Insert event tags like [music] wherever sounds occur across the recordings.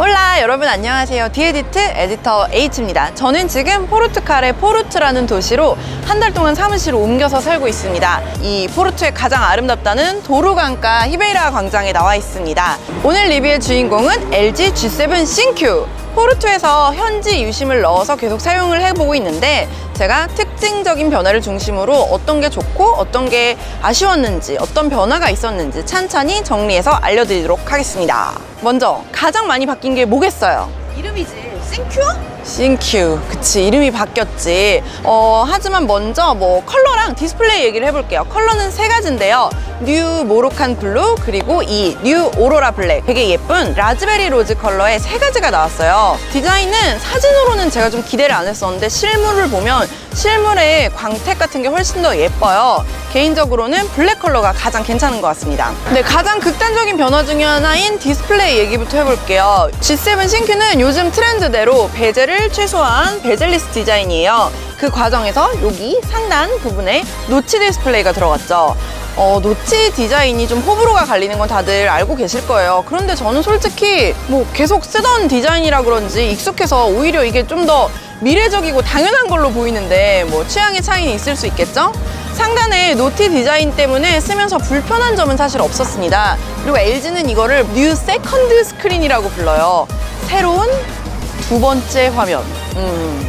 홀라 여러분 안녕하세요. 디에디트 에디터 H입니다. 저는 지금 포르투갈의 포르투라는 도시로 한 달 동안 사무실을 옮겨서 살고 있습니다. 이 포르투의 가장 아름답다는 도루강가 히베이라 광장에 나와 있습니다. 오늘 리뷰의 주인공은 LG G7 신큐. 포르투에서 현지 유심을 넣어서 계속 사용을 해보고 있는데 제가 특징적인 변화를 중심으로 어떤 게 좋고 어떤 게 아쉬웠는지 어떤 변화가 있었는지 찬찬히 정리해서 알려드리도록 하겠습니다. 먼저 가장 많이 바뀐 게 뭐겠어요? 이름이지. 생큐? 신큐 그치 이름이 바뀌었지. 어 하지만 먼저 뭐 컬러랑 디스플레이 얘기를 해볼게요. 컬러는 세 가지인데요. 뉴 모로칸 블루 그리고 이 뉴 오로라 블랙. 되게 예쁜 라즈베리 로즈 컬러의 세 가지가 나왔어요. 디자인은 사진으로는 제가 좀 기대를 안 했었는데 실물을 보면 실물의 광택 같은 게 훨씬 더 예뻐요. 개인적으로는 블랙 컬러가 가장 괜찮은 것 같습니다. 네 가장 극단적인 변화 중에 하나인 디스플레이 얘기부터 해볼게요. G7 신큐는 요즘 트렌드대로 베젤을 최소화한 베젤리스 디자인이에요 그 과정에서 여기 상단 부분에 노치 디스플레이가 들어갔죠 어, 노치 디자인이 좀 호불호가 갈리는 건 다들 알고 계실 거예요. 그런데 저는 솔직히 뭐 계속 쓰던 디자인이라 그런지 익숙해서 오히려 이게 좀 더 미래적이고 당연한 걸로 보이는데 뭐 취향의 차이는 있을 수 있겠죠? 상단에 노티 디자인 때문에 쓰면서 불편한 점은 사실 없었습니다. 그리고 LG는 이거를 뉴 세컨드 스크린이라고 불러요. 새로운 두 번째 화면. 음.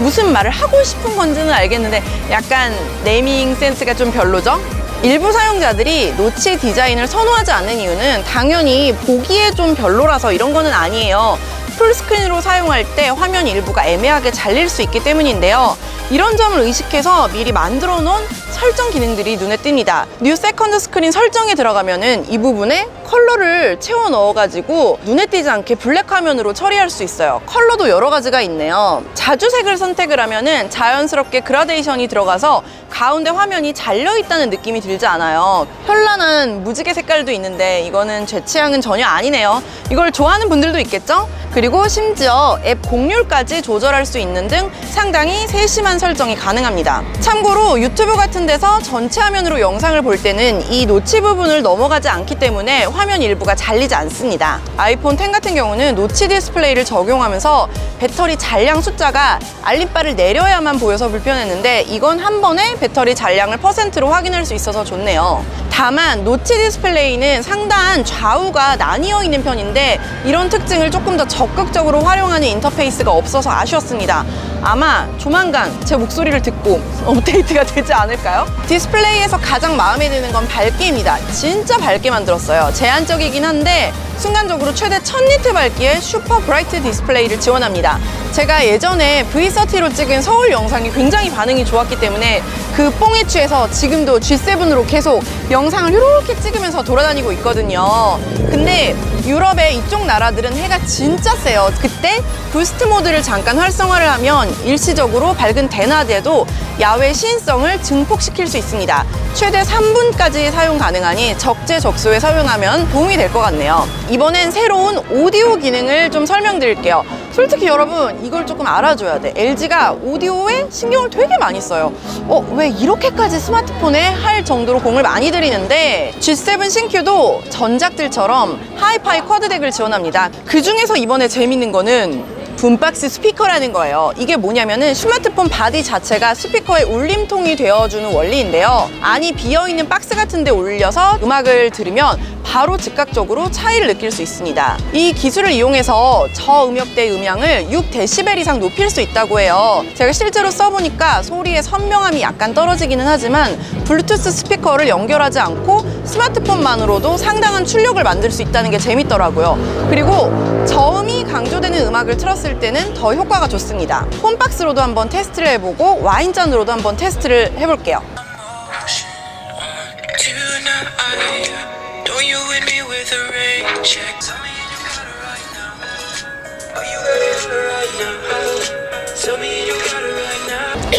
무슨 말을 하고 싶은 건지는 알겠는데 약간 네이밍 센스가 좀 별로죠? 일부 사용자들이 노치 디자인을 선호하지 않는 이유는 당연히 보기에 좀 별로라서 이런 거는 아니에요. 풀스크린으로 사용할 때 화면 일부가 애매하게 잘릴 수 있기 때문인데요. 이런 점을 의식해서 미리 만들어 놓은 설정 기능들이 눈에 띕니다. 뉴 세컨드 스크린 설정에 들어가면은 이 부분에 컬러를 채워 넣어가지고 눈에 띄지 않게 블랙 화면으로 처리할 수 있어요. 컬러도 여러 가지가 있네요. 자주색을 선택을 하면은 자연스럽게 그라데이션이 들어가서 가운데 화면이 잘려 있다는 느낌이 들지 않아요. 현란한 무지개 색깔도 있는데 이거는 제 취향은 전혀 아니네요. 이걸 좋아하는 분들도 있겠죠? 그리고 심지어 앱 공률까지 조절할 수 있는 등 상당히 세심한 설정이 가능합니다. 참고로 유튜브 같은 데서 전체 화면으로 영상을 볼 때는 이 노치 부분을 넘어가지 않기 때문에 화면 일부가 잘리지 않습니다. 아이폰 10 같은 경우는 노치 디스플레이를 적용하면서 배터리 잔량 숫자가 알림바를 내려야만 보여서 불편했는데 이건 한 번에 배터리 잔량을 퍼센트로 확인할 수 있어서 좋네요. 다만 노치 디스플레이는 상단 좌우가 나뉘어 있는 편인데 이런 특징을 조금 더 적극적으로 활용하는 인터페이스가 없어서 아쉬웠습니다. 아마 조만간 제 목소리를 듣고 업데이트가 되지 않을까요? 디스플레이에서 가장 마음에 드는 건 밝기입니다. 진짜 밝게 만들었어요. 제한적이긴 한데 순간적으로 최대 1000니트 밝기의 슈퍼 브라이트 디스플레이를 지원합니다. 제가 예전에 V30로 찍은 서울 영상이 굉장히 반응이 좋았기 때문에 그 뽕에 취해서 지금도 G7으로 계속 영상을 이렇게 찍으면서 돌아다니고 있거든요. 근데 유럽의 이쪽 나라들은 해가 진짜 세요. 그때 부스트 모드를 잠깐 활성화를 하면 일시적으로 밝은 대낮에도 야외 시인성을 증폭시킬 수 있습니다. 최대 3분까지 사용 가능하니 적재적소에 사용하면 도움이 될 것 같네요. 이번엔 새로운 오디오 기능을 좀 설명드릴게요. 솔직히 여러분 이걸 조금 알아줘야 돼. LG가 오디오에 신경을 되게 많이 써요. 어, 왜 이렇게까지 스마트폰에 할 정도로 공을 많이 들이는데 G7 신큐도 전작들처럼 하이파이 쿼드덱을 지원합니다. 그 중에서 이번에 재밌는 거는 붐박스 스피커라는 거예요. 이게 뭐냐면은 스마트폰 바디 자체가 스피커의 울림통이 되어주는 원리인데요. 안이 비어있는 박스 같은 데 올려서 음악을 들으면 바로 즉각적으로 차이를 느낄 수 있습니다. 이 기술을 이용해서 저음역대 음향을 6데시벨 이상 높일 수 있다고 해요. 제가 실제로 써보니까 소리의 선명함이 약간 떨어지기는 하지만 블루투스 스피커를 연결하지 않고 스마트폰만으로도 상당한 출력을 만들 수 있다는 게 재밌더라고요. 그리고 저음이 강조되는 음악을 틀었을 때는 더 효과가 좋습니다. 홈박스로도 한번 테스트를 해보고 와인잔으로도 한번 테스트를 해볼게요.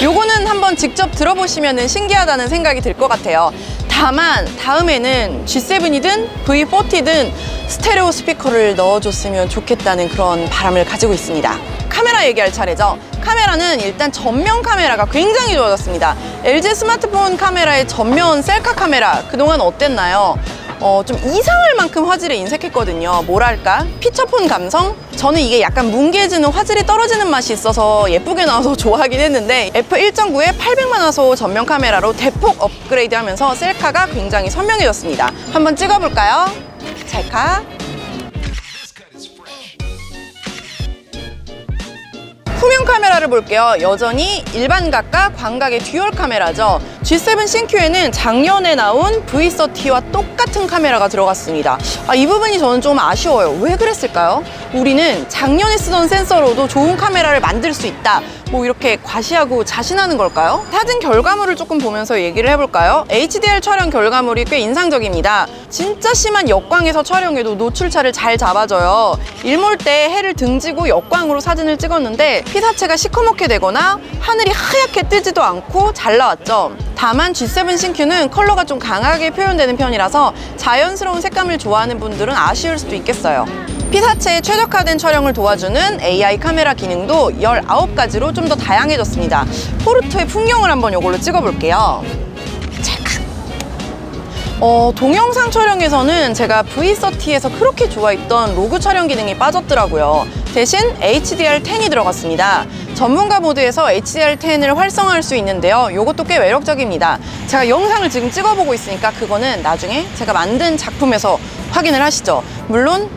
요거는 한번 직접 들어보시면 신기하다는 생각이 들 것 같아요. 다만 다음에는 G7이든 V40든 스테레오 스피커를 넣어줬으면 좋겠다는 그런 바람을 가지고 있습니다. 카메라 얘기할 차례죠. 카메라는 일단 전면 카메라가 굉장히 좋아졌습니다. LG 스마트폰 카메라의 전면 셀카 카메라 그동안 어땠나요? 어, 좀 이상할 만큼 화질에 인색했거든요. 뭐랄까? 피처폰 감성? 저는 이게 약간 뭉개지는 화질이 떨어지는 맛이 있어서 예쁘게 나와서 [laughs] 좋아하긴 했는데 f1.9에 800만 화소 전면 카메라로 대폭 업그레이드 하면서 셀카가 굉장히 선명해졌습니다. 한번 찍어볼까요? 찰카. 후면 카메라를 볼게요. 여전히 일반 각과 광각의 듀얼 카메라죠. G7 신큐에는 작년에 나온 V30와 똑같은 카메라가 들어갔습니다. 아, 이 부분이 저는 좀 아쉬워요. 왜 그랬을까요? 우리는 작년에 쓰던 센서로도 좋은 카메라를 만들 수 있다. 뭐 이렇게 과시하고 자신하는 걸까요? 사진 결과물을 조금 보면서 얘기를 해볼까요? HDR 촬영 결과물이 꽤 인상적입니다. 진짜 심한 역광에서 촬영해도 노출차를 잘 잡아줘요. 일몰 때 해를 등지고 역광으로 사진을 찍었는데 피사체가 시커멓게 되거나 하늘이 하얗게 뜨지도 않고 잘 나왔죠. 다만 G7 신큐는 컬러가 좀 강하게 표현되는 편이라서 자연스러운 색감을 좋아하는 분들은 아쉬울 수도 있겠어요. 피사체에 최적화된 촬영을 도와주는 AI 카메라 기능도 19가지로 좀 더 다양해졌습니다. 포르토의 풍경을 한번 이걸로 찍어볼게요. 어, 동영상 촬영에서는 제가 V30에서 그렇게 좋아했던 로그 촬영 기능이 빠졌더라고요. 대신 HDR10이 들어갔습니다. 전문가 모드에서 HDR10을 활성화할 수 있는데요. 이것도 꽤 매력적입니다. 제가 영상을 지금 찍어보고 있으니까 그거는 나중에 제가 만든 작품에서 확인을 하시죠. 물론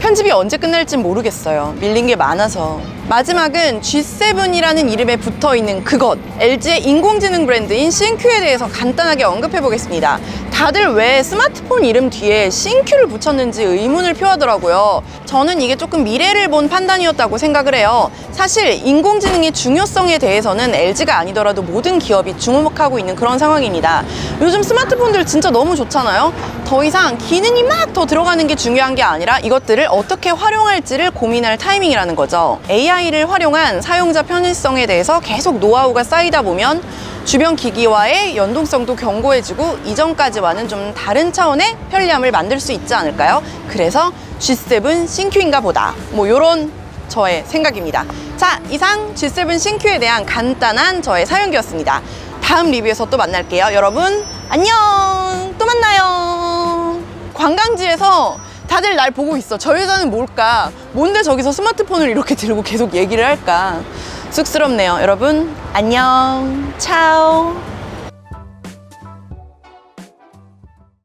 편집이 언제 끝날지 모르겠어요. 밀린 게 많아서. 마지막은 G7이라는 이름에 붙어 있는 그것. LG의 인공지능 브랜드인 싱큐에 대해서 간단하게 언급해 보겠습니다. 다들 왜 스마트폰 이름 뒤에 싱큐를 붙였는지 의문을 표하더라고요. 저는 이게 조금 미래를 본 판단이었다고 생각을 해요. 사실 인공지능의 중요성에 대해서는 LG가 아니더라도 모든 기업이 주목하고 있는 그런 상황입니다. 요즘 스마트폰들 진짜 너무 좋잖아요. 더 이상 기능이 막 더 들어가는 게 중요한 게 아니라 이것들을 어떻게 활용할지를 고민할 타이밍이라는 거죠. AI를 활용한 사용자 편의성에 대해서 계속 노하우가 쌓이다 보면 주변 기기와의 연동성도 견고해지고 이전까지와는 좀 다른 차원의 편리함을 만들 수 있지 않을까요? 그래서 G7 신큐인가 보다. 뭐 요런 저의 생각입니다. 자, 이상 G7 신큐에 대한 간단한 저의 사용기였습니다. 다음 리뷰에서 또 만날게요. 여러분, 안녕! 또 만나요! 관광지에서 다들 날 보고 있어. 저 여자는 뭘까? 뭔데 저기서 스마트폰을 이렇게 들고 계속 얘기를 할까? 쑥스럽네요. 여러분, 안녕. 차오.